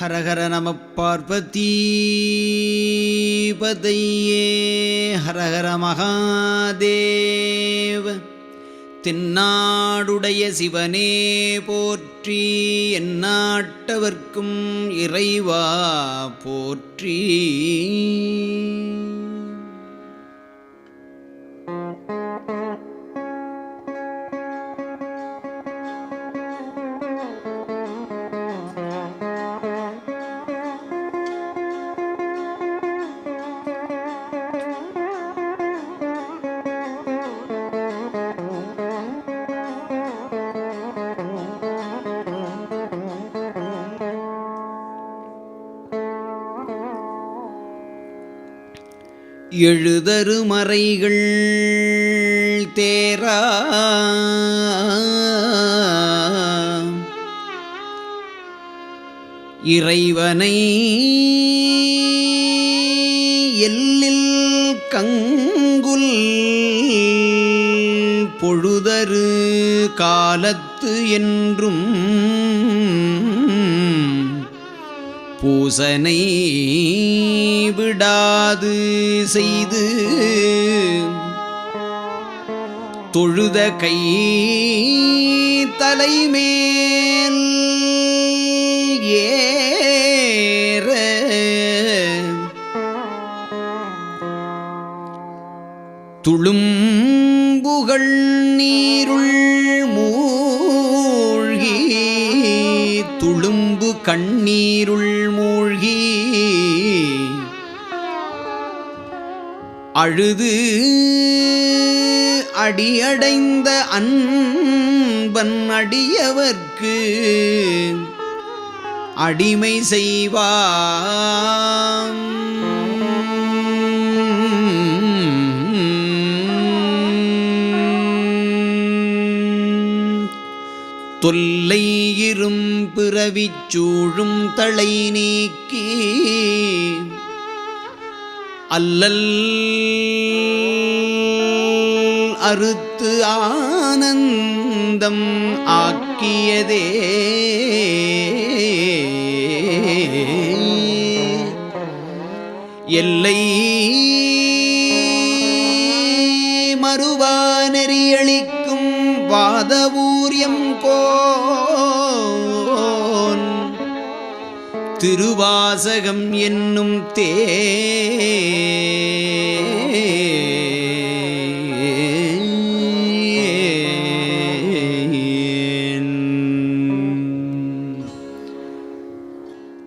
ஹரஹர நம பார்வதி பதையே ஹரஹர மகாதேவ தென்னாடுடைய சிவனே போற்றி எந்நாட்டவர்க்கும் இறைவா போற்றி. எழுதரு மறைகள் தேரா. இறைவனை எல்லில் கங்குல் பொழுதரு காலத்து என்றும் பூசனை விடாது செய்து தொழுத கை தலைமேல் ஏற. துளும்புகள் கண்ணீருள் மூழ்கி அழுது அடியடைந்த அன்பன் அடியவர்க்கு அடிமை செய்வான். தொல்லை இரும் பிறவிச் சூழும் தலை நீக்கி அல்லல் அறுத்து ஆனந்தம் ஆக்கியதே திருவாசகம் என்னும் தே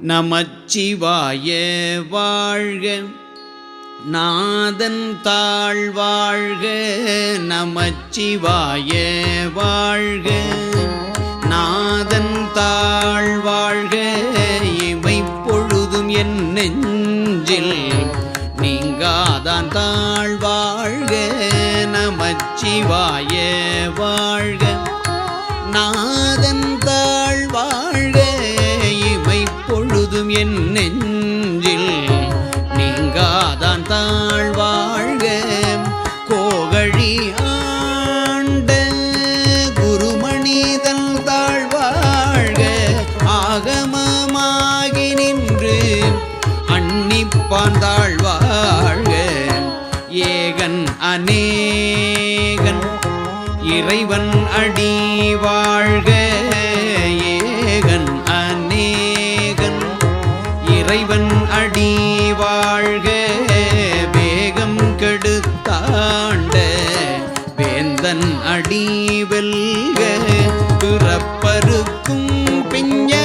நமச்சிவாய வாழ்க நாதன் தாழ் வாழ்க நமச்சிவாய வாழ்க நாதன் தாழ் வாழ்க நெஞ்சில் நீங்காதான் தாழ் வாழ்க நமச்சிவாய வாழ்க. நாதன் தாழ் வாழ்க இவை பொழுதும் என் நெஞ்சில் мне.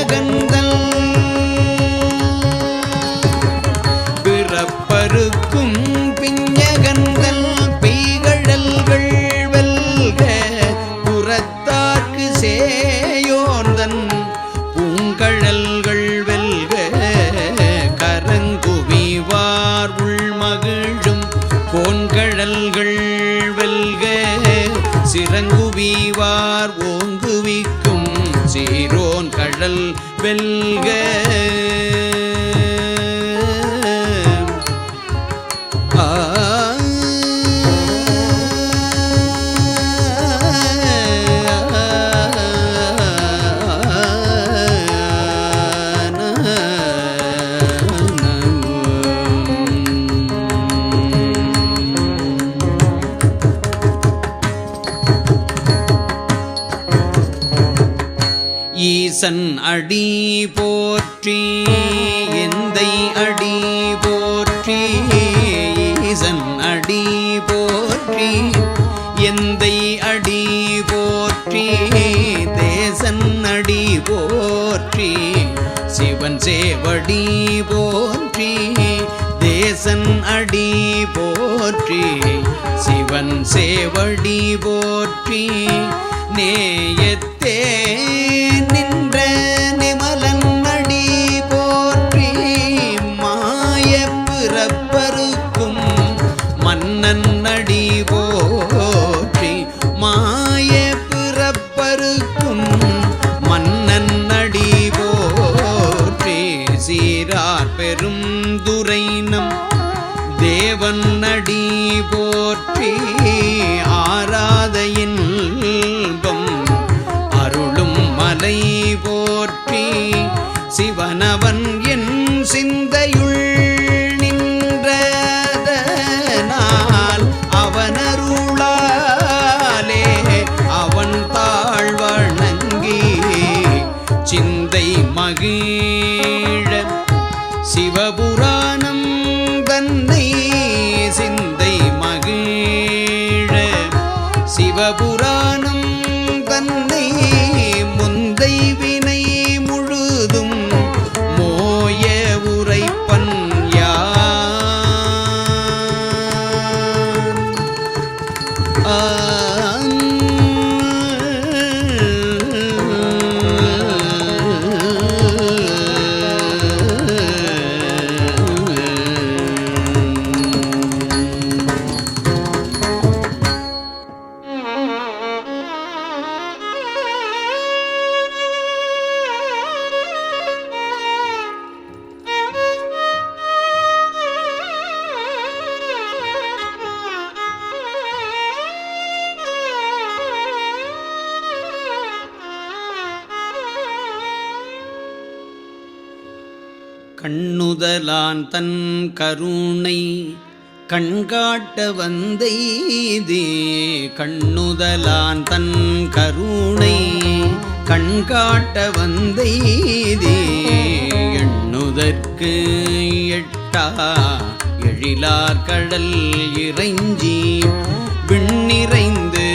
ஈசன் அடி போற்றி எந்தை அடி போற்றி ஈசன் அடி போற்றி எந்தை அடி போற்றி தேசன் அடி போற்றி சிவன் சேவடி போற்றி தேசன் அடி போற்றி சிவன் சேவடி போற்றி நேயத் ஆகி முதலான் தன் கருணை கண்காட்ட வந்தெய்தே கண்ணுதலான் தன் கருணை கண்காட்ட வந்தெய்தே எண்ணுதற்கு எட்டா எழிலார் கடல் இறைஞ்சி. விண் நிறைந்து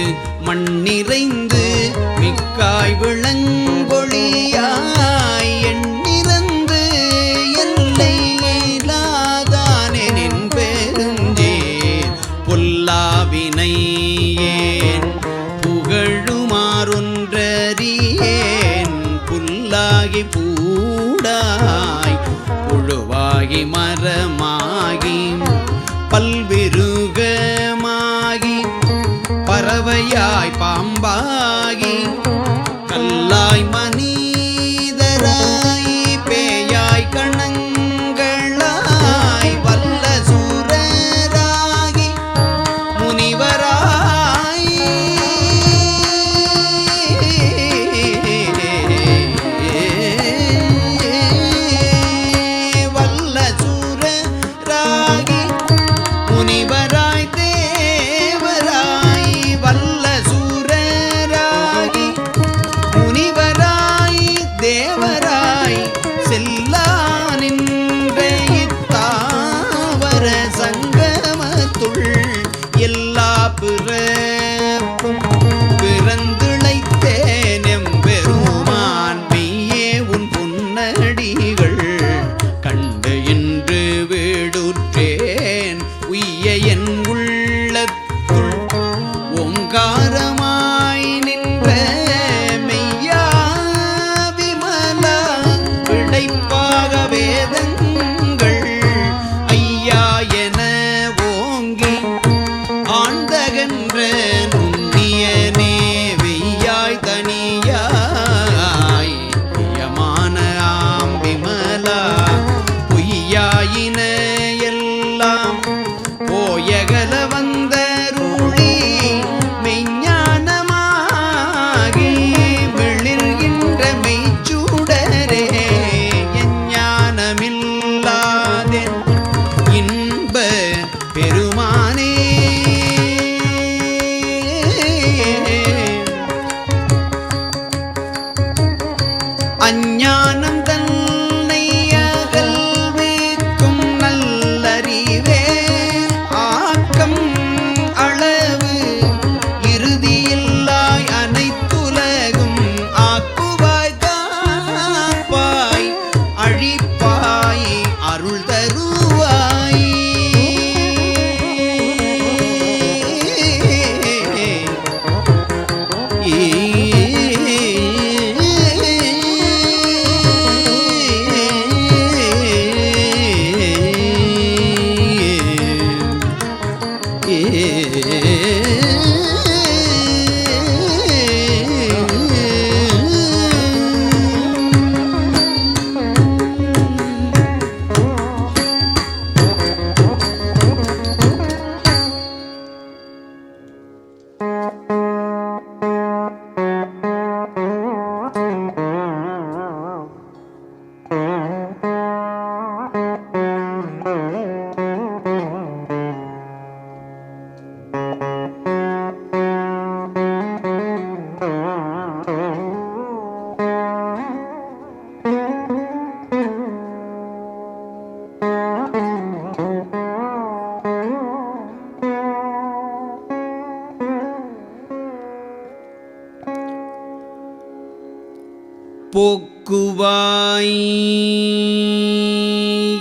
போக்குவாய்.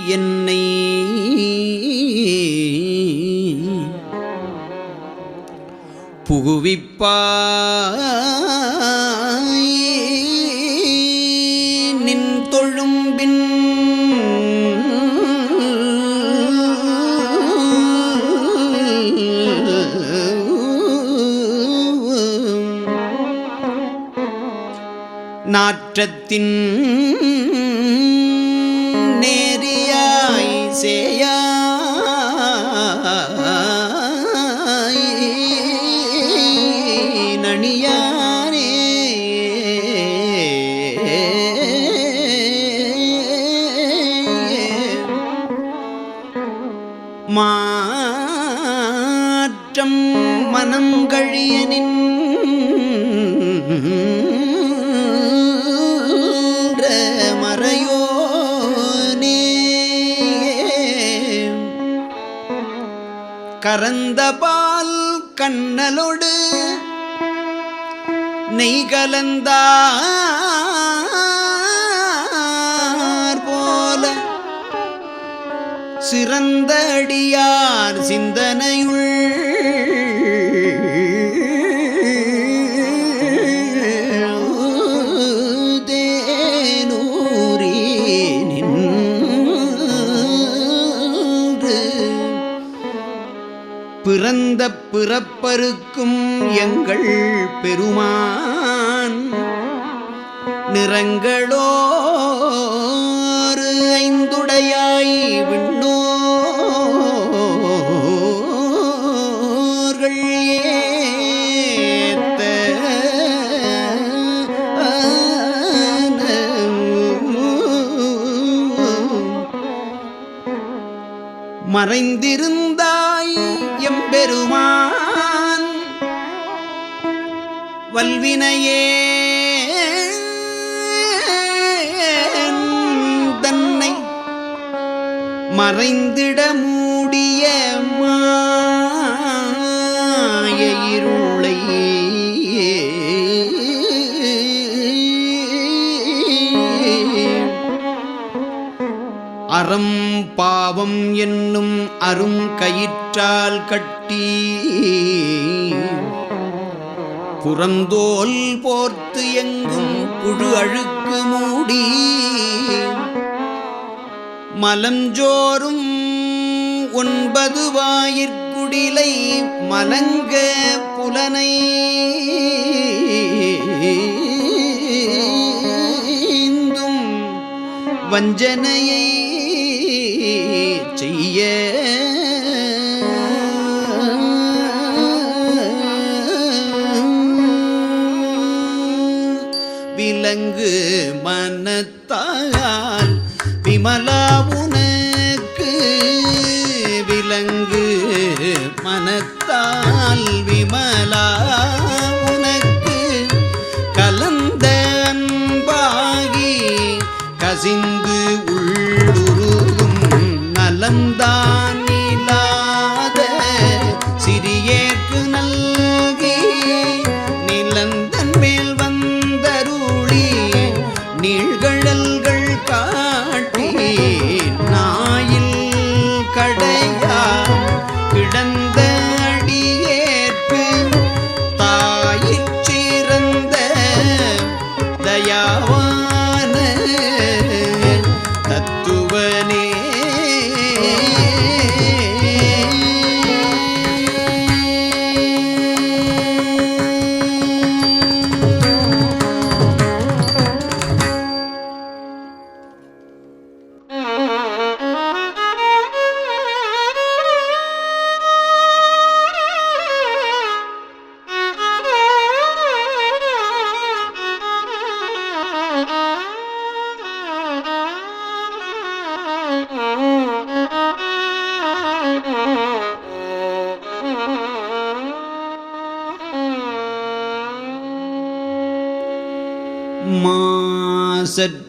என்னை புகுவிப்பா தின் பிறப்பருக்கும் எங்கள் பெருமான். நிறங்களோ வல்வினையே. தன்னை மறைந்திட மூடிய மாய இருளை அறம் பாவம் என்னும் அரும் கயிற்றால் கட்டி புறந்தோல் போர்த்து எங்கும் புழு அழுக்கு மூடி. மலஞ்சோறும் ஒன்பது வாயிற்குடிலை மலங்க புலனை. வஞ்சனையை விமலா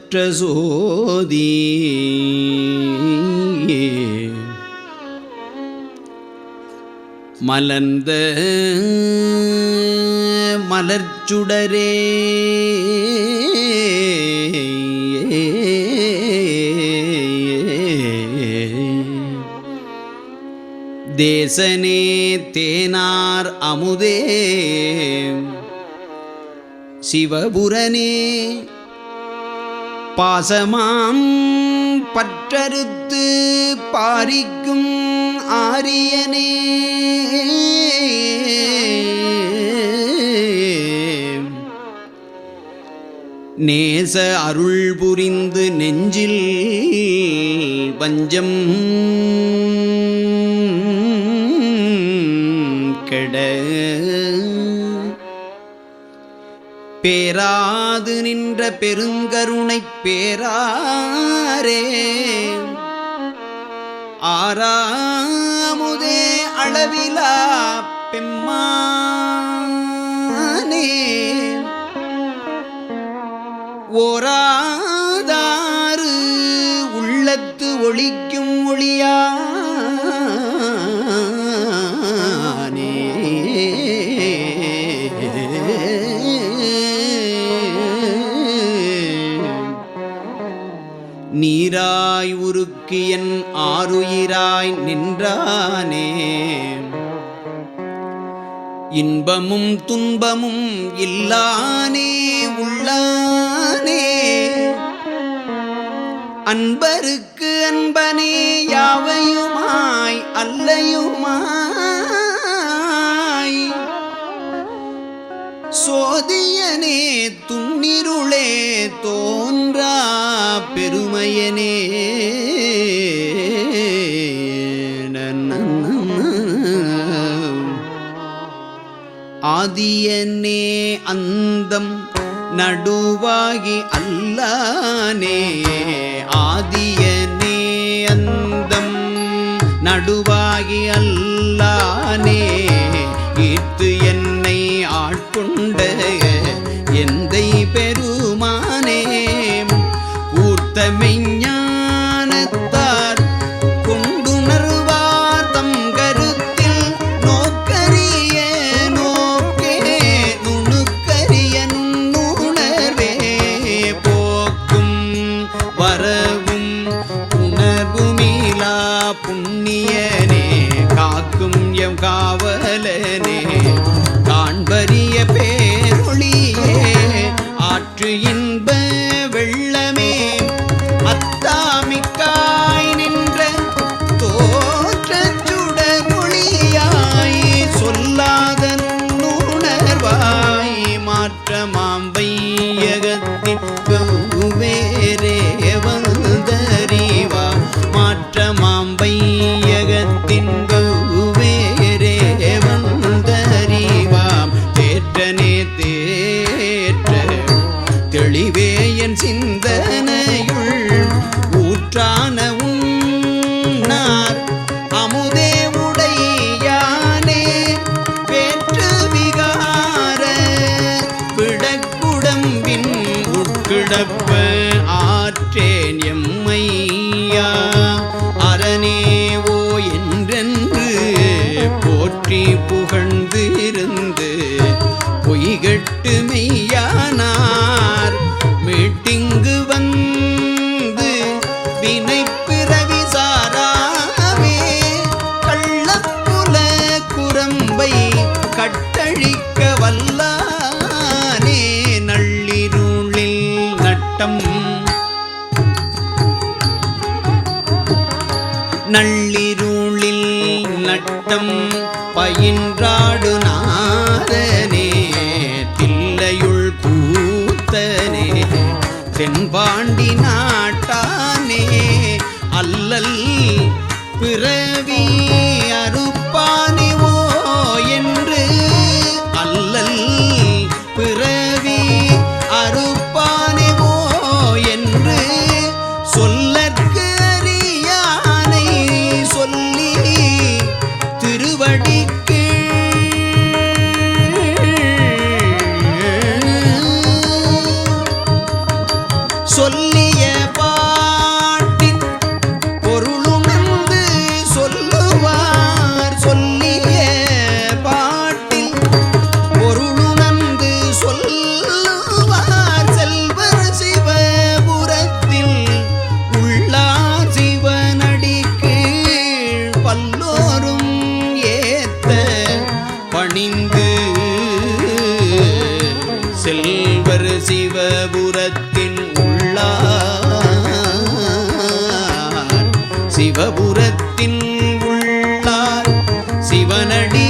அளவற்ற சோதி மலர்ந்த மலர்ச்சுடரே. தேசனே தேனார் அமுதே. சிவபுரனே பாசமாம் பற்றறுத்து பாரிக்கும் ஆரியனே. நேச அருள் புரிந்து நெஞ்சில் பஞ்சம் பேராது நின்ற பெருங்கருணை பேராரே. ஆறாமுதே அளவிலா பெம்மானே. ஓராதாறு உள்ளத்து ஒழிக்கும் ஒளியா ஆய் உருக்கியன் ஆறுயிராய் நின்றானே. இன்பமும் துன்பமும் இல்லானே உள்ளானே. அன்பருக்கு அன்பனே யாவையுமாய் அல்லையுமாய். சோதியனே துன்னிருளே தோன்றா பெருமையனே. ஆதியனே அந்தம் நடுவாகி அல்லானே. சிவபுரத்தின் உள்ளார் சிவனடி